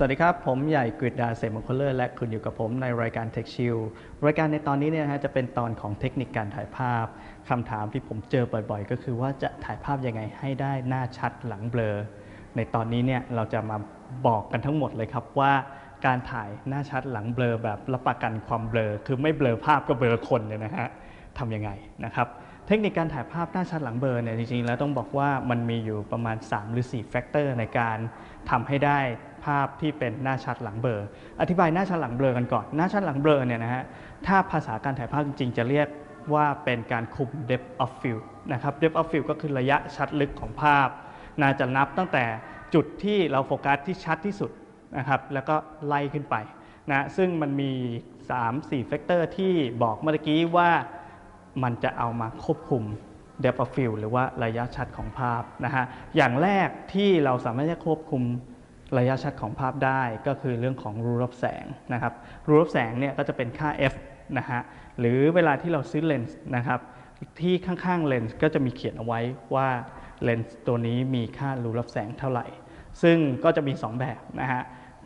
สวัสดีครับ ผมใหญ่กฤษดาเสมงคลเลอร์และคุณอยู่กับผมในรายการ Tech Chill รายการในตอนนี้เนี่ยฮะจะเป็นตอนของเทคนิคการถ่ายภาพคำถามที่ผมเจอบ่อยๆ ก็คือว่าจะถ่ายภาพยังไงให้ได้หน้าชัดหลังเบลอ ในตอนนี้เนี่ยเราจะมาบอกกันทั้งหมดเลยครับว่าการถ่ายหน้าชัดหลังเบลอแบบรับประกันความเบลอ คือไม่เบลอภาพก็เบลอคนเลยนะฮะทำยังไงนะครับ เทคนิคการถ่ายภาพหน้าชัดหลังเบลอเนี่ยจริงๆ แล้วต้องบอกว่ามันมีอยู่ประมาณ 3 หรือ4แฟกเตอร์ในการทำให้ได้ภาพที่เป็นหน้าชัดหลังเบลออธิบายหน้าชัดหลังเบลอกันก่อน หน้าชัดหลังเบลอเนี่ยนะฮะถ้าภาษาการถ่ายภาพจริง ๆ จะเรียกว่าเป็นการคุม depth of field นะครับ depth of field ก็คือระยะชัดลึกของภาพ น่าจะนับตั้งแต่จุดที่เราโฟกัสที่ชัดที่สุดนะครับแล้วก็ไล่ขึ้นไปนะซึ่งมันมี 3-4แฟกเตอร์ที่บอกเมื่อกี้ว่า มันจะเอามาควบคุม depth of field หรือว่าระยะชัดของภาพนะฮะอย่างแรกที่เราสามารถจะควบคุมระยะชัดของภาพได้ก็คือเรื่องของรูรับแสงนะครับรูรับแสงเนี่ยก็จะเป็นค่า f นะฮะหรือเวลาที่เราซื้อเลนส์นะครับที่ข้างๆเลนส์ก็จะมีเขียนเอาไว้ว่าเลนส์ตัวนี้มีค่ารูรับแสงเท่าไหร่ ซึ่งก็จะมี 2 แบบนะฮะ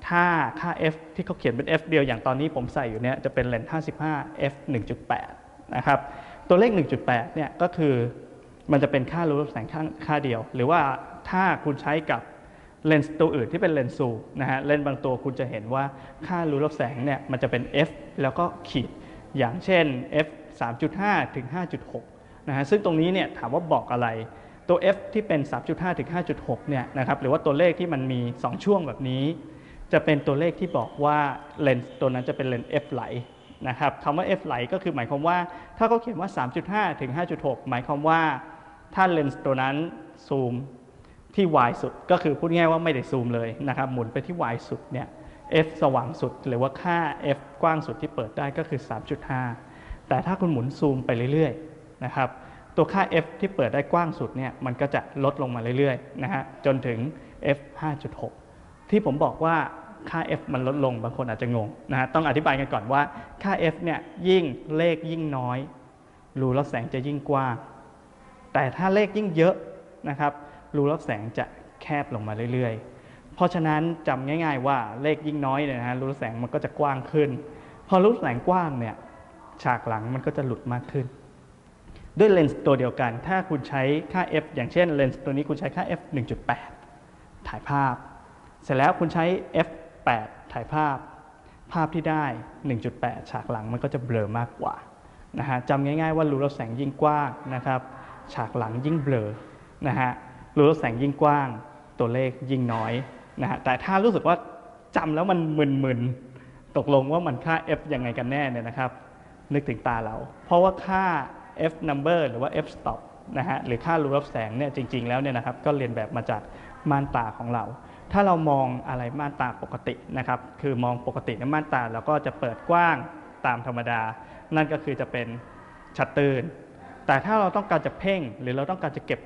ถ้าค่า f ที่เขาเขียนเป็น f เดียวอย่างตอนนี้ผมใส่อยู่เนี่ยจะเป็นเลนส์55 f 1.8 นะครับ ตัวเลข 1.8 เนี่ยก็คือมันจะเป็นค่ารูรับแสงค่าค่าเดียว หรือว่าถ้าคุณใช้กับเลนส์ตัวอื่นที่เป็นเลนส์ซูมนะฮะเลนส์บางตัวคุณจะเห็นว่าค่ารูรับแสงเนี่ยมันจะเป็น f แล้วก็ขีดอย่างเช่น f 3.5 ถึง 5.6 นะฮะซึ่งตรงนี้เนี่ยถามว่าบอกอะไรตัว f ที่เป็น 3.5 ถึง 5.6 เนี่ยนะครับหรือว่าตัวเลขที่มันมี 2 ช่วงแบบนี้ จะเป็นตัวเลขที่บอกว่าเลนส์ตัวนั้นจะเป็นเลนส์ f ไหล นะครับคำว่า f ไหลก็คือหมายความว่า ถ้าเขาเขียนว่า 3.5 ถึง 5.6 หมายความว่า ถ้าเลนส์ตัวนั้นซูมที่ y สุดก็คือพูดง่ายว่าไม่ได้ซูมเลยนะครับ หมุนไปที่ y สุดเนี่ย f สว่างสุด หรือว่าค่า f กว้างสุดที่เปิดได้ก็คือ 3.5 แต่ถ้าคุณหมุนซูมไปเรื่อยๆนะครับตัวค่า f ที่เปิดได้กว้างสุดเนี่ยมันก็จะลดลงมาเรื่อยๆนะฮะจนถึง f 5.6 ที่ผมบอกว่า ค่า f มันลดลงบางคนอาจจะงงนะฮะต้องอธิบายกันก่อนว่าค่า f เนี่ยยิ่งเลขยิ่งน้อยรูรับแสงจะยิ่งกว้างแต่ถ้าเลขยิ่งเยอะนะครับรูรับแสงจะแคบลงมาเรื่อยๆ เพราะฉะนั้นจำง่าย ๆ ว่าเลขยิ่งน้อยเนี่ยนะฮะรูรับแสงมันก็จะกว้างขึ้น พอรูรับแสงกว้างเนี่ยฉากหลังมันก็จะหลุดมากขึ้น ด้วยเลนส์ตัวเดียวกัน ถ้าคุณใช้ค่า f อย่างเช่นเลนส์ตัวนี้คุณใช้ค่า f 1.8 ถ่ายภาพ เสร็จแล้วคุณใช้ f 8 ถ่ายภาพ ภาพที่ได้ 1.8 ฉากหลังมันก็จะเบลอมากกว่านะฮะจำง่ายๆว่ารูรับแสงยิ่งกว้างนะครับ ฉากหลังยิ่งเบลอนะฮะรูรับแสงยิ่งกว้าง ตัวเลขยิ่งน้อยนะฮะแต่ถ้ารู้สึกว่าจำแล้วมันมึนๆ ตกลงว่ามันค่า f ยังไงกันแน่เนี่ยนะครับ นึกถึงตาเรา เพราะว่าค่า f number หรือว่า f stop นะฮะหรือค่ารูรับแสงเนี่ยจริง ๆ แล้วเนี่ยนะครับก็เรียนแบบมาจากม่านตาของเรา ถ้าเรามองอะไรม่านตาปกตินะครับ คือมองปกติในม่านตาเราก็จะเปิดกว้างตามธรรมดา นั่นก็คือจะเป็นชัดตื่นแต่ถ้าเราต้องการจะเพ่งหรือเราต้องการจะเก็บ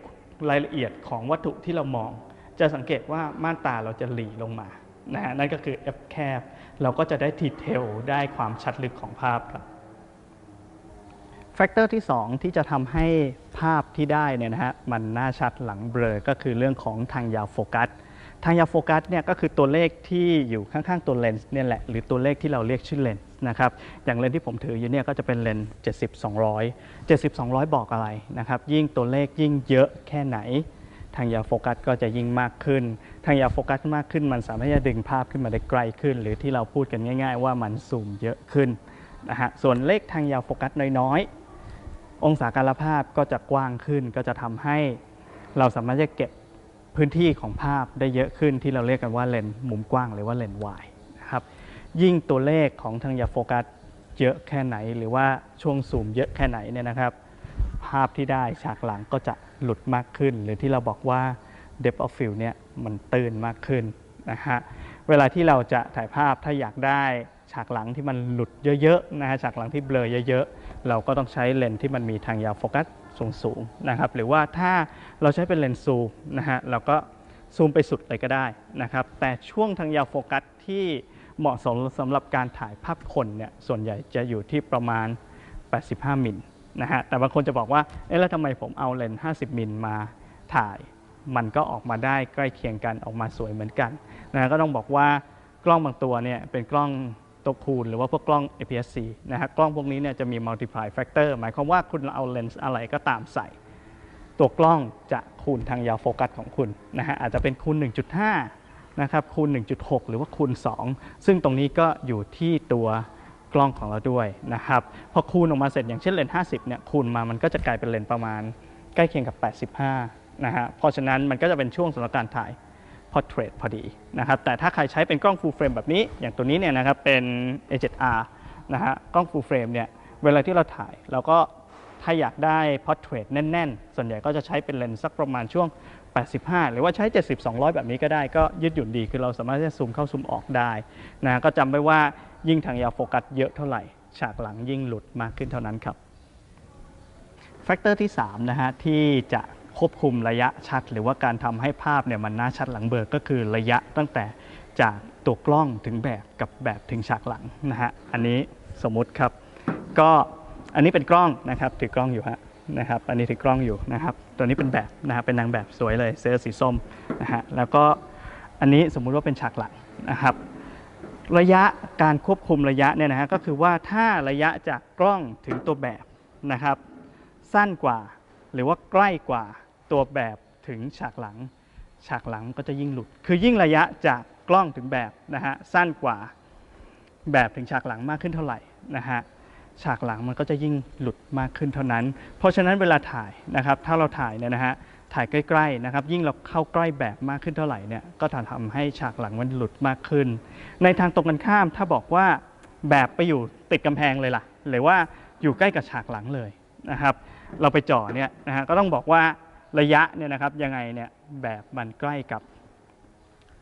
รายละเอียดของวัตถุที่เรามอง จะสังเกตว่าม่านตาเราจะหลีลงมานะฮะนั่นก็คือ f แคบเราก็จะได้ดีเทลได้ความชัดลึกของภาพครับแฟกเตอร์ที่ 2 ที่จะทำให้ภาพที่ได้เนี่ยนะฮะมันน่าชัดหลังเบลอก็คือเรื่องของทางยาวโฟกัส ทางยาวโฟกัสเนี่ยก็คือตัวเลขที่อยู่ข้างๆตัวเลนส์เนี่ยแหละหรือตัวเลขที่เราเรียกชื่อเลนส์นะครับอย่างเลนส์ที่ผมถืออยู่เนี่ยก็จะเป็นเลนส์70 200 70 200 บอกอะไรนะครับยิ่งตัวเลขยิ่งเยอะแค่ไหน ทางยาวโฟกัสก็จะยิ่งมากขึ้น ทางยาวโฟกัสมากขึ้น มันสามารถจะดึงภาพขึ้นมาได้ไกลขึ้น หรือที่เราพูดกันง่าย ๆ ว่ามันซูมเยอะขึ้นนะฮะส่วนเลขทางยาวโฟกัสน้อยๆองศาการภาพก็จะกว้างขึ้นก็จะทำให้เราสามารถจะเก็บ พื้นที่ของภาพได้เยอะขึ้นที่เราเรียกกันว่าเลนส์มุมกว้างหรือว่าเลนส์วายนะครับยิ่งตัวเลขของทางยาวโฟกัสเยอะแค่ไหน หรือว่าช่วงซูมเยอะแค่ไหนเนี่ยนะครับ ภาพที่ได้ฉากหลังก็จะหลุดมากขึ้น หรือที่เราบอกว่า depth of field เนี่ยมันตื่นมากขึ้นนะฮะเวลาที่เราจะถ่ายภาพถ้าอยากได้ฉากหลังที่มันหลุดเยอะๆนะฮะฉากหลังที่เบลอเยอะๆ เราก็ต้องใช้เลนส์ที่มันมีทางยาวโฟกัส สูงๆนะครับหรือว่าถ้าเราใช้เป็นเลนส์ซูมนะฮะเราก็ซูมไปสุดเลยก็ได้นะครับแต่ช่วงทางยาวโฟกัสที่เหมาะสมสำหรับการถ่ายภาพคนเนี่ยส่วนใหญ่จะอยู่ที่ประมาณ 85 มิลนะฮะแต่บางคนจะบอกว่าเอ๊ะแล้วทำไมผมเอาเลนส์50 มิลมาถ่ายมันก็ออกมาได้ใกล้เคียงกันออกมาสวยเหมือนกันนะก็ต้องบอกว่ากกล้องบางตัวเนี่ยเป็นกล้อง ตัวคูณ หรือว่าพวกกล้อง APS-C นะฮะกล้องพวกนี้เนี่ยจะมี multiply factor หมายความว่าคุณเอาเลนส์อะไรก็ตามใส่ ตัวกล้องจะคูณทางยาวโฟกัสของคุณนะฮะอาจจะเป็นคูณ 1.5 นะครับคูณ 1.6 หรือว่าคูณ 2 ซึ่งตรงนี้ก็อยู่ที่ตัวกล้องของเราด้วยนะครับพอคูณออกมาเสร็จอย่างเช่นเลนส์50 เนี่ยคูณมามันก็จะกลายเป็นเลนส์ประมาณใกล้เคียงกับ 85 นะฮะเพราะฉะนั้นมันก็จะเป็นช่วงสำหรับการถ่าย portrait พอดีนะครับแต่ถ้าใครใช้เป็นกล้อง full frame แบบนี้ อย่างตัวนี้เนี่ยนะครับเป็น A7R นะฮะกล้อง full frame เนี่ยเวลาที่เราถ่ายเราก็ถ้าอยากได้ portrait แน่น ๆ ส่วนใหญ่ก็จะใช้เป็นเลนส์สักประมาณช่วง 85 หรือว่าใช้ 70 200 แบบนี้ก็ได้ก็ยืดหยุ่นดีคือเราสามารถที่จะซูมเข้าซูมออกได้นะก็จำไว้ว่ายิ่งทางยาวโฟกัสเยอะเท่าไหร่ ฉากหลังยิ่งหลุดมากขึ้นเท่านั้นครับแฟกเตอร์ที่3นะฮะที่จะ ควบคุมระยะชัด หรือว่าการทำให้ภาพเนี่ยมันน่าชัดหลังเบลอก็คือระยะตั้งแต่จากตัวกล้องถึงแบบกับแบบถึงฉากหลังนะฮะอันนี้สมมุติครับ ก็อันนี้เป็นกล้องนะครับถือกล้องอยู่ฮะนะครับ อันนี้ถือกล้องอยู่นะครับ ตัวนี้เป็นแบบนะครับเป็นนางแบบสวยเลยเสื้อสีส้มนะฮะแล้วก็อันนี้สมมุติว่าเป็นฉากหลังนะครับ ระยะการควบคุมระยะเนี่ยนะฮะก็คือว่าถ้าระยะจากกล้องถึงตัวแบบนะครับ สั้นกว่าหรือว่าใกล้กว่า ตัวแบบถึงฉากหลัง ฉากหลังก็จะยิ่งหลุด คือยิ่งระยะจากกล้องถึงแบบนะฮะสั้นกว่าแบบถึงฉากหลังมากขึ้นเท่าไหร่นะฮะฉากหลังมันก็จะยิ่งหลุดมากขึ้นเท่านั้น เพราะฉะนั้นเวลาถ่ายนะครับถ้าเราถ่ายเนี่ยนะฮะถ่ายใกล้ๆนะครับยิ่งเราเข้าใกล้แบบมากขึ้นเท่าไหร่เนี่ยก็จะทำให้ฉากหลังมันหลุดมากขึ้น ในทางตรงกันข้ามถ้าบอกว่าแบบไปอยู่ติดกำแพงเลยล่ะ หรือว่าอยู่ใกล้กับฉากหลังเลยนะครับ เราไปจ่อเนี่ยนะฮะก็ต้องบอกว่า ระยะเนี่ยนะครับยังไงเนี่ยแบบมันใกล้กับ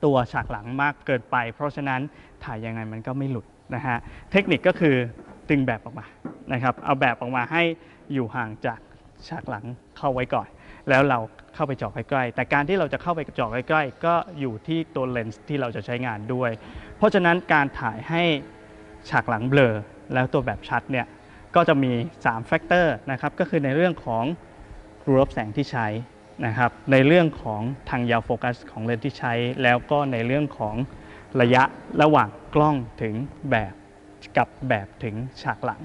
ตัวฉากหลังมากเกินไป เพราะฉะนั้นถ่ายยังไงมันก็ไม่หลุดนะฮะเทคนิคก็คือดึงแบบออกมานะครับเอาแบบออกมาให้อยู่ห่างจากฉากหลังเข้าไว้ก่อน แล้วเราเข้าไปจ่อใกล้ๆแต่การที่เราจะเข้าไปจ่อใกล้ๆก็อยู่ที่ตัวเลนส์ที่เราจะใช้งานด้วย เพราะฉะนั้นการถ่ายให้ฉากหลังเบลอแล้วตัวแบบชัดเนี่ยก็จะมี3แฟกเตอร์นะครับก็คือในเรื่องของ รูรับแสงที่ใช้นะครับในเรื่องของทางยาวโฟกัสของเลนส์ที่ใช้ แล้วก็ในเรื่องของระยะระหว่างกล้องถึงแบบกับแบบถึงฉากหลัง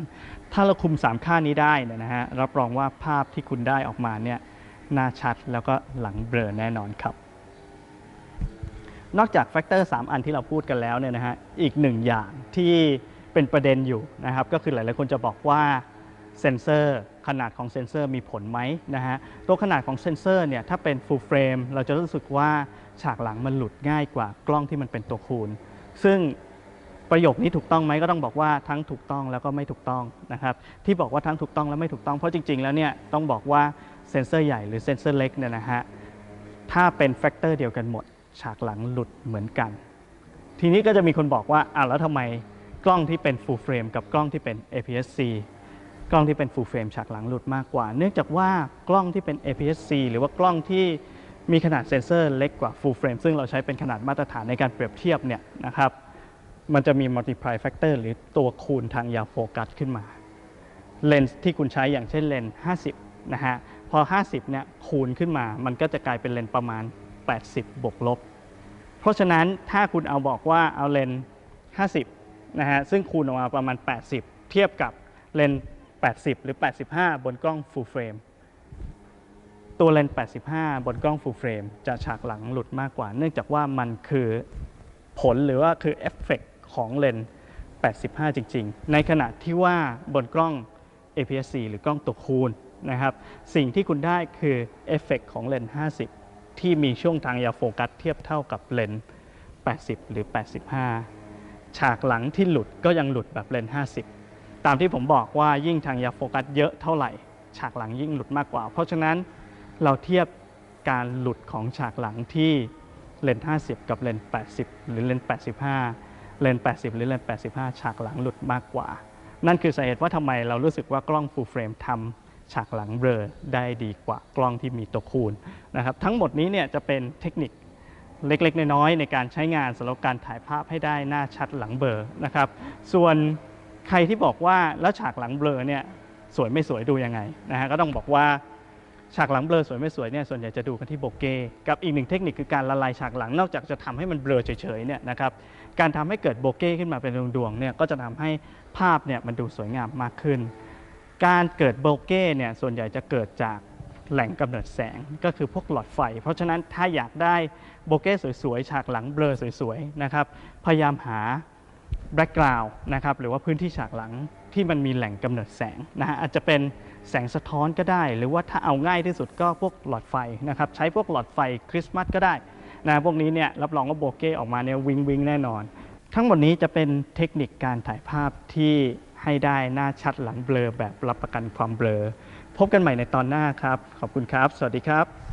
ถ้าเราคุม 3 ค่านี้ได้นะฮะรับรองว่าภาพที่คุณได้ออกมาเนี่ยน่าชัดแล้วก็หลังเบลอแน่นอนครับ นอกจากแฟกเตอร์ 3 อันที่เราพูดกันแล้วเนี่ยนะฮะอีกหนึ่งอย่างที่เป็นประเด็นอยู่นะครับก็คือหลายๆคนจะบอกว่า เซนเซอร์ขนาดของเซนเซอร์มีผลไหมนะฮะตัวขนาดของเซนเซอร์เนี่ยถ้าเป็น full frame เราจะรู้สึกว่าฉากหลังมันหลุดง่ายกว่ากล้องที่มันเป็นตัวคูณ ซึ่งประโยคนี้ถูกต้องไหมก็ต้องบอกว่าทั้งถูกต้องแล้วก็ไม่ถูกต้องนะครับที่บอกว่าทั้งถูกต้องและไม่ถูกต้องเพราะจริง ๆ แล้วเนี่ยต้องบอกว่าเซนเซอร์ใหญ่หรือเซนเซอร์เล็กเนี่ยนะฮะถ้าเป็นแฟกเตอร์เดียวกันหมด ฉากหลังหลุดเหมือนกัน ทีนี้ก็จะมีคนบอกว่าอ้าวแล้วทำไมกล้องที่เป็น full frame กับกล้องที่เป็น APS-C กล้องที่เป็น full frame ฉากหลังหลุดมากกว่า เนื่องจากว่ากล้องที่เป็น APS-C หรือว่ากล้องที่มีขนาดเซนเซอร์เล็กกว่า full frame ซึ่งเราใช้เป็นขนาดมาตรฐานในการเปรียบเทียบเนี่ยนะครับมันจะมี multiply factor หรือตัวคูณทางยาวโฟกัสขึ้นมา เลนส์ที่คุณใช้อย่างเช่นเลนส์ 50 นะฮะ พอ 50 เนี่ยคูณขึ้นมา มันก็จะกลายเป็นเลนส์ประมาณ 80 บวกลบ เพราะฉะนั้นถ้าคุณเอาบอกว่าเอาเลนส์ 50 นะฮะ ซึ่งคูณออกมาประมาณ 80 เทียบกับเลนส์ 80 หรือ 85 บนกล้อง full frame ตัวเลนส์ 85 บนกล้อง full frame จะฉากหลังหลุดมากกว่า เนื่องจากว่ามันคือผลหรือว่าคือเอฟเฟกของเลนส์ 85 จริง ๆ ในขณะที่ว่าบนกล้อง APS-C หรือกล้องตัวคูณนะครับ สิ่งที่คุณได้คือเอฟเฟกของเลนส์ 50 ที่มีช่วงทางยาวโฟกัสเทียบเท่ากับเลนส์ 80 หรือ 85 ฉากหลังที่หลุดก็ยังหลุดแบบเลนส์ 50 ตามที่ผมบอกว่ายิ่งทางยาโฟกัสเยอะเท่าไหร่ ฉากหลังยิ่งหลุดมากกว่า เพราะฉะนั้นเราเทียบการหลุดของฉากหลังที่เลนส์50 กับเลนส์80 หรือเลนส์85 เลนส์80 หรือเลนส์85 ฉากหลังหลุดมากกว่า นั่นคือสาเหตุว่าทำไมเรารู้สึกว่ากล้อง full frame ทำฉากหลังเบลอได้ดีกว่ากล้องที่มีตัวคูณนะครับทั้งหมดนี้เนี่ยจะเป็นเทคนิคเล็กๆ น้อยๆในการใช้งานสำหรับการถ่ายภาพให้ได้หน้าชัดหลังเบลอนะครับ ส่วน ใครที่บอกว่าแล้วฉากหลังเบลอเนี่ยสวยไม่สวยดูยังไงนะฮะก็ต้องบอกว่าฉากหลังเบลอสวยไม่สวยเนี่ยส่วนใหญ่จะดูกันที่โบเก้กับอีกหนึ่งเทคนิคคือการละลายฉากหลังนอกจากจะทำให้มันเบลอเฉยๆเนี่ยนะครับการทำให้เกิดโบเก้ขึ้นมาเป็นดวงๆเนี่ยก็จะทำให้ภาพเนี่ยมันดูสวยงามมากขึ้น การเกิดโบเก้เนี่ยส่วนใหญ่จะเกิดจากแหล่งกำเนิดแสงก็คือพวกหลอดไฟ เพราะฉะนั้นถ้าอยากได้โบเก้สวยๆฉากหลังเบลอสวยๆนะครับพยายามหา แบ็กกราวน์นะครับหรือว่าพื้นที่ฉากหลังที่มันมีแหล่งกำเนิดแสงนะฮะอาจจะเป็นแสงสะท้อนก็ได้ หรือว่าถ้าเอาง่ายที่สุดก็พวกหลอดไฟนะครับใช้พวกหลอดไฟคริสต์มาสก็ได้นะพวกนี้เนี่ยรับรองว่าโบเก้ออกมาเนี่ยวิงวิงแน่นอน ทั้งหมดนี้จะเป็นเทคนิคการถ่ายภาพที่ให้ได้หน้าชัดหลังเบลอแบบรับประกันความเบลอ พบกันใหม่ในตอนหน้าครับ ขอบคุณครับ สวัสดีครับ